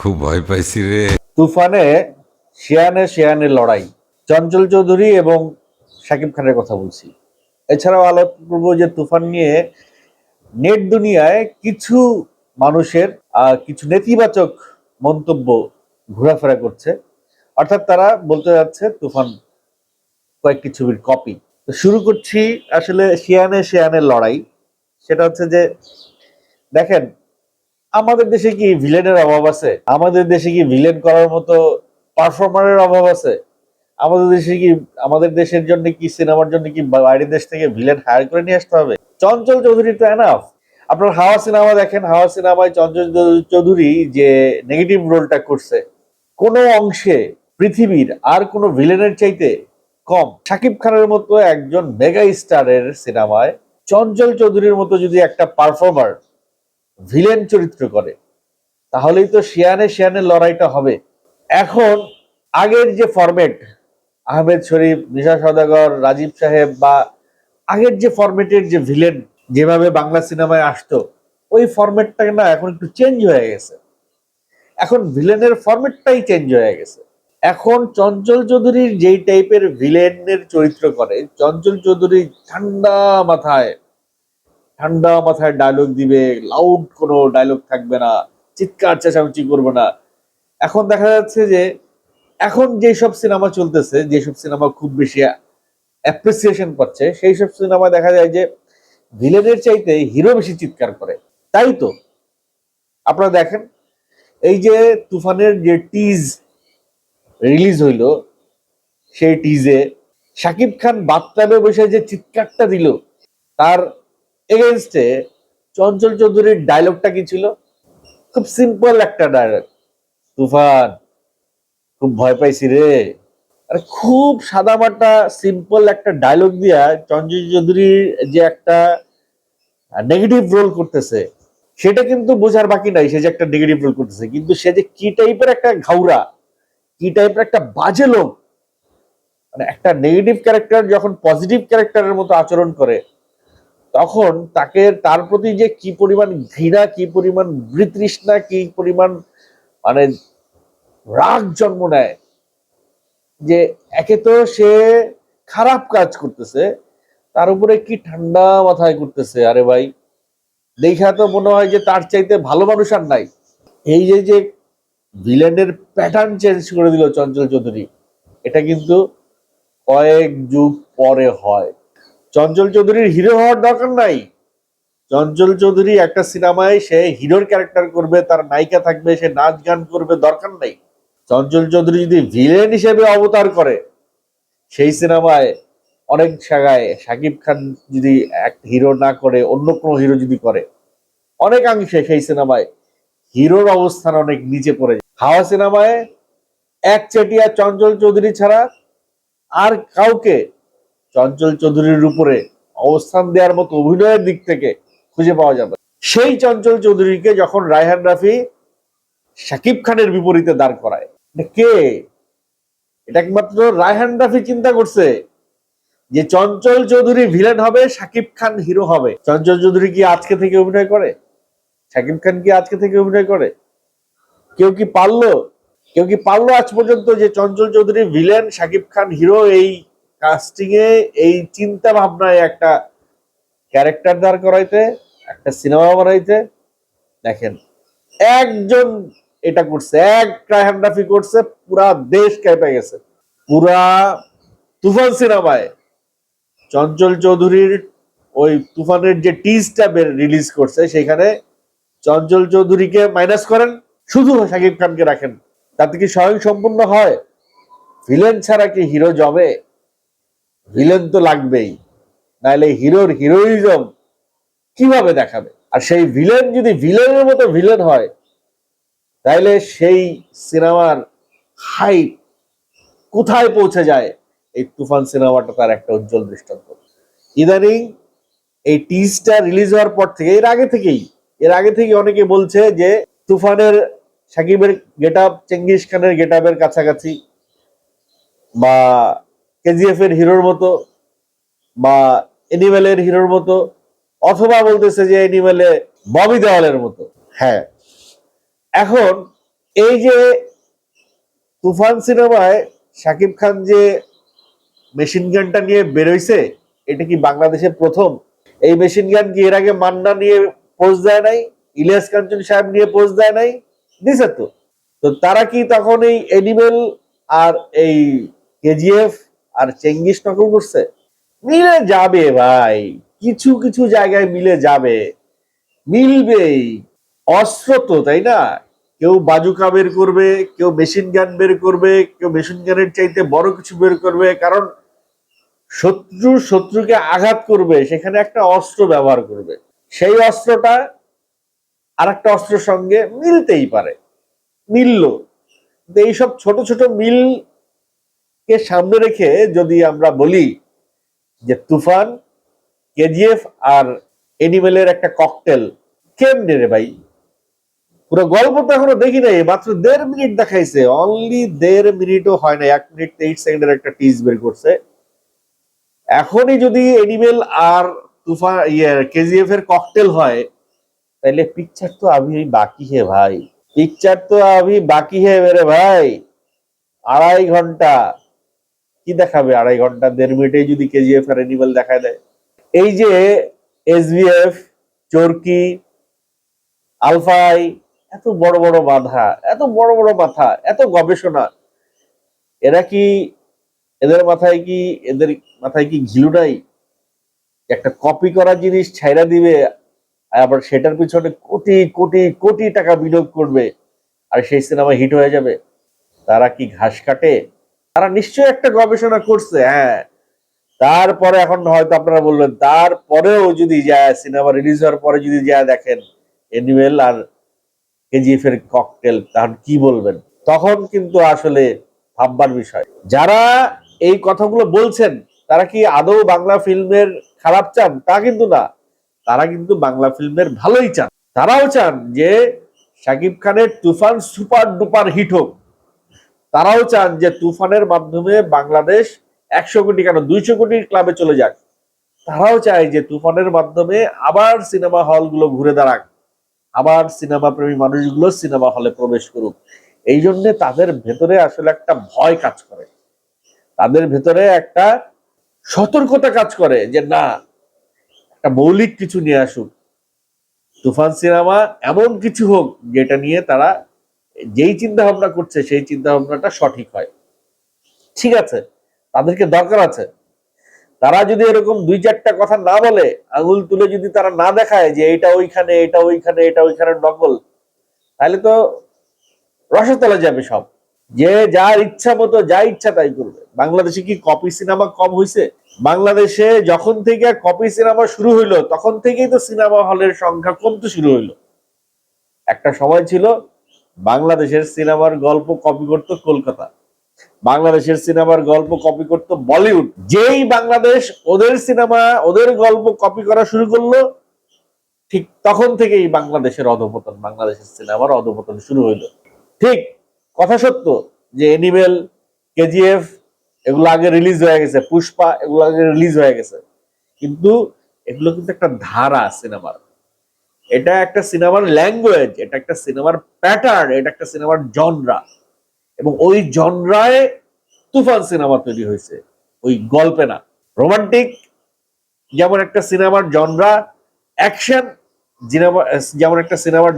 খুব ভয় পাইছি রে। তুফানে শিয়ানে শিয়ানে লড়াই। চঞ্চল চৌধুরী এবং শাকিব খানের কথা বলছি। এছাড়াও আলোক করব যে তুফান নিয়ে নেট দুনিয়ায় কিছু মানুষের কিছু নেতিবাচক মন্তব্য ঘোরাফেরা করছে। অর্থাৎ তারা বলতে যাচ্ছে তুফান কয়েকটি ছবির কপি তো শুরু করছি আসলে শিয়ানে শিয়ানের লড়াই। সেটা হচ্ছে যে, দেখেন আমাদের দেশে কি ভিলেনের অভাব আছে? আমাদের দেশে কি ভিলেন করার মতো পারফর্মারের অভাব আছে? আমাদের দেশে কি, আমাদের দেশের জন্য কি সিনেমার জন্য কি বাইরের দেশ থেকে ভিলেন হায়ার করে নিয়ে আসতে হবে? চঞ্চল চৌধুরী তো এনাফ আপনার হাওয়া সিনেমা দেখেন, হাওয়া সিনেমায় চঞ্চল চৌধুরী যে নেগেটিভ রোলটা করছে, কোনো অংশে পৃথিবীর আর কোনো ভিলেনের চাইতে কম। শাকিব খানের মতো একজন মেগা স্টারের সিনেমায় চঞ্চল চৌধুরীর মতো যদি একটা পারফর্মার ভিলেন চরিত্র করে, তাহলেই তো শিয়ানে শিয়ানের লড়াইটা হবে। এখন আগের যে ফরম্যাট আহমেদ শরীফ, নিশা সদাগর রাজীব সাহেব বা আগের যে ফরম্যাটের যে ভিলেন যেভাবে বাংলা সিনেমায় আসতো, ওই ফরম্যাটটা না এখন একটু চেঞ্জ হয়ে গেছে। এখন ভিলেনের ফরম্যাটটাই চেঞ্জ হয়ে গেছে। এখন চঞ্চল চৌধুরীর যেই টাইপের ভিলেনের চরিত্র করে, চঞ্চল চৌধুরী ঠান্ডা মাথায় ঠান্ডা মাথায় ডায়লগ দিবে লাউড কোনো ডায়লগ থাকবে না, চিৎকার চেঁচামেচি করবে না। এখন দেখা যাচ্ছে যে, এখন যেসব সিনেমা চলতেছে, যেসব সিনেমা খুব বেশি অ্যাপ্রিসিয়েশন পাচ্ছে সেই সব সিনেমা দেখা যায় যে ভিলেনের চাইতে হিরো বেশি চিৎকার করে। তাই তো? আপনারা দেখেন, এই যে তুফানের যে টিজ রিলিজ হইল, সেই টিজে শাকিব খান বাথটাবে বসে যে চিৎকারটা দিল, তার এগেনস্টে চঞ্চল চৌধুরীর ডায়লগটা কি ছিল? খুব সিম্পল একটা ডায়লগ তুফান, খুব ভয় পাইছি রে। আরে খুব সাদামাটা সিম্পল একটা ডায়লগ দিয়া চঞ্চল চৌধুরীর যে একটা নেগেটিভ রোল করতেছে, সেটা কিন্তু বোঝার বাকি নাই, সে যে একটা নেগেটিভ রোল করতেছে। কিন্তু সে যে কি টাইপের একটা ঘাউরা, কি টাইপের একটা বাজে লোক মানে একটা নেগেটিভ ক্যারেক্টার যখন পজিটিভ ক্যারেক্টারের মতো আচরণ করে তখন তাকে, তার প্রতি যে কি পরিমাণ ঘৃণা, কি পরিমাণ বৃতৃষ্ণা কি পরিমাণ মানে রাগ জন্ম নেয়, যে একে তো সে খারাপ কাজ করতেছে, তার উপরে কি ঠান্ডা মাথায় করতেছে আরে ভাই। দেখা তো মনে হয় যে তার চাইতে ভালো মানুষ আর নাই। এই যে যে ভিলেনের প্যাটার্ন চেঞ্জ করে দিল চঞ্চল চৌধুরী, এটা কিন্তু কয়েক যুগ পরে হয়। চঞ্চল চৌধুরীর হিরো হওয়ার দরকার নাই। চঞ্চল চৌধুরী একটা সিনেমায় সে হিরোর ক্যারেক্টার করবে, তার নায়িকা থাকবে, সে নাচ গান করবে, দরকার নাই। চঞ্চল চৌধুরী যদি ভিলেন হিসেবে অবতার করে, সেই সিনেমায় অনেক জায়গায় শাকিব খান যদি এক হিরো না করে, অন্য কোনো হিরো যদি করে, অনেকাংশে সেই সিনেমায় হিরোর অবস্থান অনেক নিচে পড়ে যায়। হাওয়া সিনেমায় এক চেটিয়া চঞ্চল চৌধুরী ছাড়া আর কাউকে চঞ্চল চৌধুরীর উপরে অবস্থান দেওয়ার মতো অভিনয়ের দিক থেকে খুঁজে পাওয়া যাবে। সেই চঞ্চল চৌধুরীকে যখন রায়হান রাফি শাকিব খানের বিপরীতে দাঁড় করায় কে? এটা একমাত্র রায়হান রাফি চিন্তা করছে যে চঞ্চল চৌধুরী ভিলেন হবে, শাকিব খান হিরো হবে। চঞ্চল চৌধুরী কি আজকে থেকে অভিনয় করে? শাকিব খান কি আজকে থেকে অভিনয় করে? কেউ কি পারল? কেউ কি পারল আজ পর্যন্ত যে চঞ্চল চৌধুরী ভিলেন শাকিব খান হিরো এই কাস্টিং এ এই চিন্তা ভাবনায় একটা ক্যারেক্টার দাঁড় করাইতে, একটা সিনেমা বানাইতে, দেখেন, একজন এটা করছে, এক রাফি করছে, পুরা দেশ কেঁপে গেছে। পুরা তুফান সিনেমায় চঞ্চল চৌধুরীর ওই তুফানের যে টিজটা রিলিজ করছে, সেখানে চঞ্চল চৌধুরীকে মাইনাস করেন, শুধু শাকিব খানকে রাখেন। তাতে কি স্বয়ং সম্পূর্ণ হয়? ভিলেন ছাড়া কি হিরো জমে? ভিলেন তো লাগবেই। নাহলে হিরোর হিরোইজম কীভাবে দেখাবে? আর সেই ভিলেন যদি ভিলেনের মতো ভিলেন হয় তাইলে সেই সিনেমার হাইপ কোথায় পৌঁছে যায়? এই তুফান সিনেমাটা তার একটা উজ্জ্বল দৃষ্টান্ত। ইদানিং এই টিজটা রিলিজ হওয়ার পর থেকে, এর আগে থেকেই, এর আগে থেকে অনেকে বলছে যে তুফানের, সাকিবের গেট আপ চেঙ্গিস খানের গেট আপের কাছাকাছি বা কেজিএফ এর হিরোর মতো বা এনিমেলের হিরোর মতো অথবা বলতেছে যে এনিমেলে ববি দেওয়ালের মতো। হ্যাঁ। এখন এই যে তুফান সিনেমায় শাকিব খান যে মেশিন গানটা নিয়ে বেরোইছে, এটা কি বাংলাদেশের প্রথম? এই মেশিন গান কি এর আগে মান্না নিয়ে পোজ দেয় নাই? ইলিয়াস কাঞ্চন সাহেব নিয়ে পোজ দেয় নাই? দিছে তো। তো তারা কি তখন এই এনিমেল আর এই কেজিএফ আর চেঙ্গিস নকল করছে? মিলে যাবে ভাই। কিছু কিছু জায়গায় মিলে যাবে। মিলবেই। অস্ত্র তো, তাই না? কেউ বাজুকা বের করবে, কেউ মেশিন গান বের করবে, কেউ মেশিন গানের চাইতে বড় কিছু বের করবে, কারণ শত্রু শত্রুকে আঘাত করবে, সেখানে একটা অস্ত্র ব্যবহার করবে। সেই অস্ত্রটা আর একটা অস্ত্রের সঙ্গে মিলতেই পারে। মিলল। এইসব ছোট ছোট মিল কে সামনে রেখে যদি আমরা বলি যে তুফান, কেজিএফ আর এনিমেলের একটা ককটেল, কেমনে রে ভাই? পুরো গল্প তো এখনও দেখি নাই, মাত্র দেড় মিনিট দেখাইছে অনলি দেড় মিনিটও হয় না এক মিনিট তেইশ সেকেন্ডের একটা টিজ বের করছে। এখনই যদি এনিমেল আর তুফান ইয়ে কেজিএফ এর ককটেল হয় তাহলে পিকচার তো আমি বাকি হে ভাই। পিকচার তো আমি বাকি হে মেরে ভাই। আড়াই ঘণ্টা। কি দেখাবে? আড়াই ঘণ্টা, দেড় মিনিটে যদি কেজিএফ আর এনিমেল দেখায় দেয়। এই যে এসবিএফ চরকি, আলফাই, এত বড় বড় বাধা, এত বড় বড় মাথা এত গবেষণা। এরা কি, এদের মাথায় কি, এদের মাথায় কি ঘিলু নাই? একটা কপি করা জিনিস ছাইরা দিবে, আবার সেটার পিছনে কোটি কোটি কোটি টাকা বিনিয়োগ করবে, আর সেই সিনেমা হিট হয়ে যাবে। তারা কি ঘাস কাটে? তারা নিশ্চয়ই একটা গবেষণা করছে হ্যাঁ। তারপরে এখন হয়তো আপনারা বলবেন তারপরেও যদি যায় সিনেমা রিলিজ হওয়ার পরে যদি যায় দেখেন এনিমেল আর কেজিএফ এর ককটেল তখন কি বলবেন? তখন কিন্তু আসলে ভাববার বিষয়। যারা এই কথাগুলো বলছেন, তারা কি আদৌ বাংলা ফিল্মের খারাপ চান? তা কিন্তু না। তারা কিন্তু বাংলা ফিল্মের ভালোই চান। তারাও চান যে শাকিব খানের তুফান সুপার ডুপার হিট হোক। তারাও চান যে তুফানের মাধ্যমে বাংলাদেশ একশো কোটি কেন দুইশো কোটির ক্লাবে চলে যাক। তারাও চায় যে তুফানের মাধ্যমে আবার সিনেমা হলগুলো ঘুরে দাঁড়াক। আবার সিনেমা প্রেমী মানুষগুলো সিনেমা হলে প্রবেশ করুক। এই জন্য তাদের ভেতরে আসলে একটা ভয় কাজ করে। তাদের ভেতরে একটা সতর্কতা কাজ করে যে না, একটা মৌলিক কিছু নিয়ে আসুক। তুফান সিনেমা এমন কিছু হোক যেটা নিয়ে তারা যেই চিন্তা ভাবনা করছে, সেই চিন্তা ভাবনাটা সঠিক হয়। ঠিক আছে? তাদেরকে দরকার আছে। তারা যদি এরকম দুই চারটা কথা না বলে, আঙুল তুলে যদি তারা না দেখায় যে এটা ওইখানে এটা ওইখানে এটা ওইখানে নকল, তাহলে তো রসতলে যাবে সব। যে যার ইচ্ছা মতো, যা ইচ্ছা তাই করবে। বাংলাদেশে কি কপি সিনেমা কম হয়েছে বাংলাদেশে যখন থেকে কপি সিনেমা শুরু হইল, তখন থেকেই তো সিনেমা হলের সংখ্যা কমতে শুরু হইল। একটা সময় ছিল বাংলাদেশের সিনেমার গল্প কপি করতো কলকাতা। বাংলাদেশের সিনেমার গল্প কপি করতো বলিউড। যেই বাংলাদেশ ওদের সিনেমা, ওদের গল্প কপি করা শুরু করল, ঠিক তখন থেকেই বাংলাদেশের অধপতন, বাংলাদেশের সিনেমার অধপতন শুরু হইল। ঠিক, কথা সত্য যে এনিমেল কেজিএফ এগুলো আগে রিলিজ হয়ে গেছে, পুষ্পা, এগুলো আগে রিলিজ হয়ে গেছে। কিন্তু এগুলো কিন্তু একটা ধারা সিনেমার। এটা একটা সিনেমার ল্যাঙ্গুয়েজ এটা একটা সিনেমার প্যাটার্ন এটা একটা সিনেমার জনরা এবং ওই জনরায় তুফান সিনেমা তৈরি হয়েছে, ওই গল্পে না। রোমান্টিক যেমন একটা সিনেমার জনরা অ্যাকশন যেমন একটা সিনেমার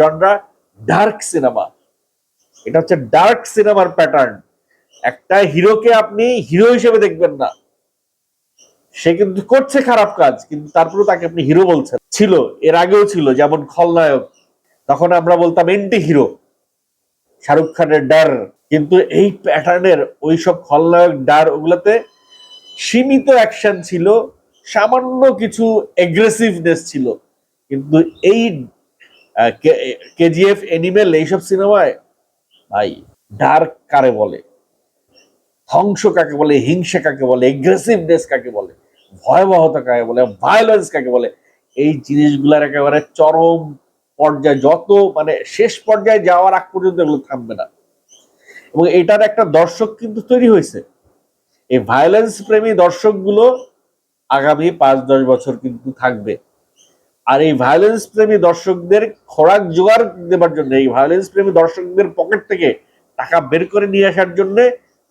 জনরা ডার্ক সিনেমা এটা হচ্ছে ডার্ক সিনেমার প্যাটার্ন একটা হিরোকে আপনি হিরো হিসেবে দেখবেন না। সে কিন্তু করছে খারাপ কাজ, কিন্তু তারপরে তাকে আপনি হিরো বলছেন। ছিল, এর আগেও ছিল, যেমন খলনায়ক। তখন আমরা বলতাম, এন্টি হিরো। শাহরুখ খানের ডার। কিন্তু এই প্যাটার্নের ওই সব খলনায়ক ডার ওগুলোতে সীমিত অ্যাকশন ছিল, সামান্য কিছু এগ্রেসিভনেস ছিল। কিন্তু এই কেজিএফ, এনিমেল এইসব সিনেমায়, ভাই ডার্ক কারে বলে? ধ্বংস কাকে বলে? হিংসা কাকে বলে? এগ্রেসিভনেস কাকে বলে? ভয়াবহতা কাকে বলে? ভায়োলেন্স কাকে বলে? এই জিনিসগুলার একেবারে চরম পর্যায়ে, যত মানে শেষ পর্যায়ে যাওয়ার আগ পর্যন্ত এগুলো থামবে না। এবং এটার একটা দর্শক কিন্তু তৈরি হয়েছে। এই ভায়োলেন্স প্রেমী দর্শকগুলো আগামী পাঁচ দশ বছর কিন্তু থাকবে। আর এই ভায়োলেন্স প্রেমী দর্শকদের খোরাক জোগাড় দেবার জন্য, এই ভায়োলেন্স প্রেমী দর্শকদের পকেট থেকে টাকা বের করে নিয়ে আসার জন্য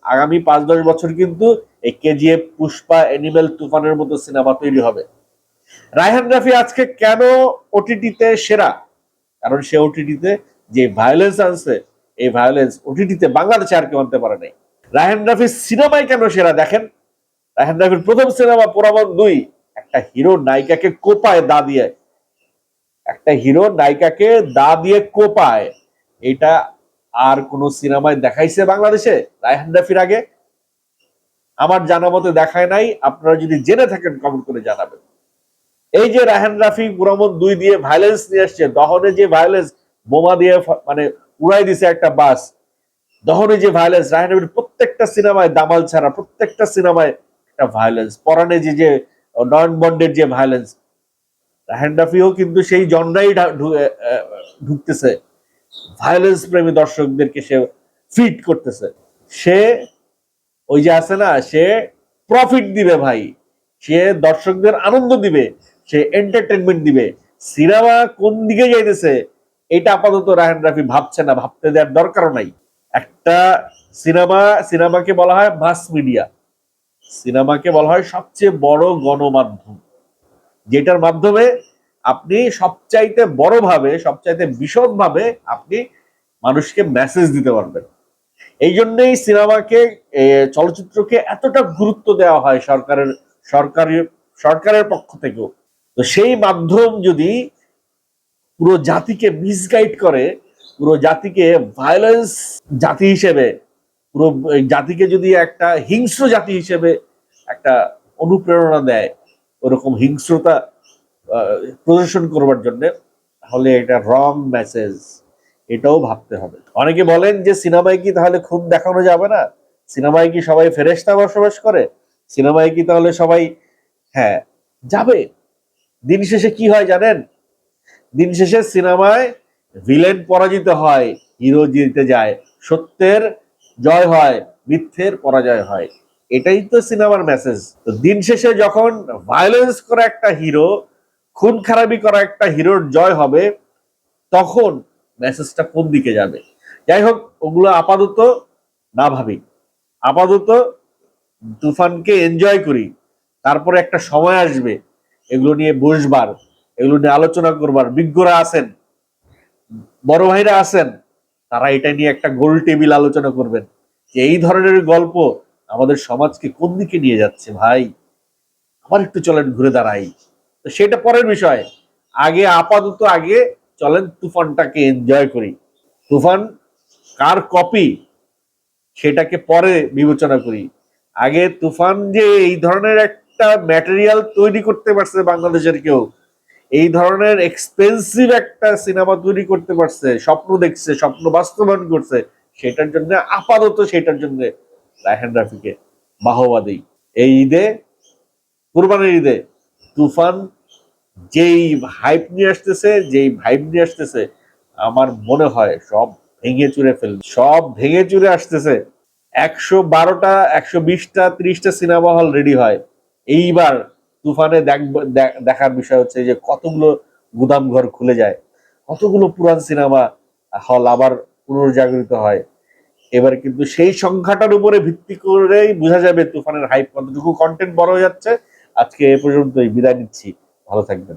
আগামী পাঁচ দশ বছর কিন্তু এই কেজিএফ পুষ্পা অ্যানিমেল তুফানের মতো সিনেমা তৈরি হবে। রায়হান রাফি আজকে কেন ওটিটিতে সেরা? কারণ সে ওটিটিতে যে ভায়োলেন্স আনছে, এই ভায়োলেন্স ওটিটিতে বাংলাদেশে আর কেউ আনতে পারে নাই। রায়হান রাফির সিনেমায় কেন সেরা দেখেন? রায়হান রাফির প্রথম সিনেমা পোড়াবন দুই, একটা হিরো নায়িকাকে কোপায়, দা দিয়ে। একটা হিরো নায়িকাকে দা দিয়ে কোপায়। এটা আর কোন সিনেমায় দেখাইছে বাংলাদেশে রায়হান রাফির আগে? আমার জানা মতে দেখায় নাই। আপনারা যদি জেনে থাকেন কমেন্ট করে জানাবেন। এই যে রায়হান রাফি পুরামন দুই দিয়ে ভায়োলেন্স নিয়ে আসছে, দহনে যে ভায়োলেন্স বোমা দিয়ে মানে উড়াই দিছে একটা বাস, দহনে যে ভায়োলেন্স রায়হান রাফির প্রত্যেকটা সিনেমায় দামাল ছাড়া, প্রত্যেকটা সিনেমায় একটা ভায়োলেন্স পরানে যে যে, নয়ন বন্ডের যে ভায়োলেন্স রায়হান রাফিও কিন্তু সেই জন্ডাই ঢুকতেছে। ভায়োলেন্স প্রেমী দর্শকদেরকে সে ফিট করতেছে। সে ওই যে আছে না, সে প্রফিট দিবে ভাই, সে দর্শকদের আনন্দ দিবে। সে এন্টারটেনমেন্ট দিবে। সিনেমা কোন দিকে যাইতেছে, এটা আপাতত রায়হান রাফি ভাবছে না, ভাবতে দেওয়ার দরকারও নাই। একটা সিনেমা, সিনেমাকে বলা হয় মাস মিডিয়া সিনেমাকে বলা হয় সবচেয়ে বড় গণমাধ্যম। যেটার মাধ্যমে আপনি সবচাইতে বড়ভাবে, সবচাইতে বিশদভাবে আপনি মানুষকে মেসেজ দিতে পারবেন। এই জন্যই সিনেমাকে চলচ্চিত্রকে এতটা গুরুত্ব দেওয়া হয় সরকারের, সরকারি, সরকারের পক্ষ থেকেও। তো সেই মাধ্যম যদি পুরো জাতিকে মিসগাইড করে, পুরো জাতিকে ভায়োলেন্স জাতি হিসেবে, পুরো জাতিকে যদি একটা হিংস্র জাতি হিসেবে একটা অনুপ্রেরণা দেয়, ওরকম হিংস্রতা প্রদর্শন করবার জন্য, তাহলে এটা রং মেসেজ এটাও ভাবতে হবে। অনেকে বলেন যে, সিনেমায় কি তাহলে খুন দেখানো যাবে না? সিনেমায় কি সবাই ফেরেস্তা বসবাস করে? সিনেমায় কি তাহলে সবাই হ্যাঁ যাবে। দিন শেষে কি হয় জানেন? দিন শেষে সিনেমায় ভিলেন পরাজিত হয়, হিরো জিতে যায়, সত্যের জয় হয়, মিথ্যের পরাজয় হয়। এটাই তো সিনেমার মেসেজ তো দিন শেষে যখন ভায়োলেন্স করা একটা হিরো খুন খারাপি করা একটা হিরোর জয় হবে, তখন মেসেজটা কোন দিকে যাবে? যাই হোক, ওগুলো আপাতত না ভাবি। আপাতত তুফানকে এনজয় করি। তারপরে একটা সময় আসবে। এগুলো নিয়ে বসবার এগুলো নিয়ে আলোচনা করবার, বিজ্ঞরা আছেন, বড় ভাইরা আছেন, তারা এটা নিয়ে একটা গোল টেবিল আলোচনা করবেন যে এই ধরনের গল্প আমাদের সমাজকে কোন দিকে নিয়ে যাচ্ছে ভাই? আবার একটু চলেন ঘুরে দাঁড়াই। তো সেটা পরের বিষয়। আগে, আপাতত আগে চলেন তুফানটাকে এনজয় করি। তুফান কার কপি সেটাকে পরে বিবেচনা করি। আগে তুফান যে এই ধরনের একটা ম্যাটেরিয়াল তৈরি করতে পারছে বাংলাদেশের কেউ। এই ধরনের এক্সপেন্সিভ একটা সিনেমা তৈরি করতে পারছে, স্বপ্ন দেখছে, স্বপ্ন বাস্তবায়ন করছে, সেটার জন্য আপাতত সেটার জন্য রায়হান রাফিকে বাহবা দিই। এই ঈদে, কুরবানির ঈদে তুফান যেই হাইপ নিয়ে আসতেছে, যেই ভাইব নিয়ে আসতেছে, আমার মনে হয় সব ভেঙে চুরে ফেলবে। সব ভেঙে চুরে আসতেছে। একশো বারোটা, একশো বিশটা, ত্রিশটা সিনেমা হল রেডি হয়। এইবার তুফানে দেখ- দেখ- দেখার বিষয় হচ্ছে যে কতগুলো গুদাম ঘর খুলে যায়, কতগুলো পুরান সিনেমা হল আবার পুনর্জাগরিত হয়। এবার কিন্তু সেই সংখ্যাটার উপরে ভিত্তি করেই বোঝা যাবে তুফানের হাইপ কতটুকু কন্টেন্ট বড় হয়ে যাচ্ছে। আজকে এ পর্যন্তই, বিদায় নিচ্ছি। ভালো থাকবেন।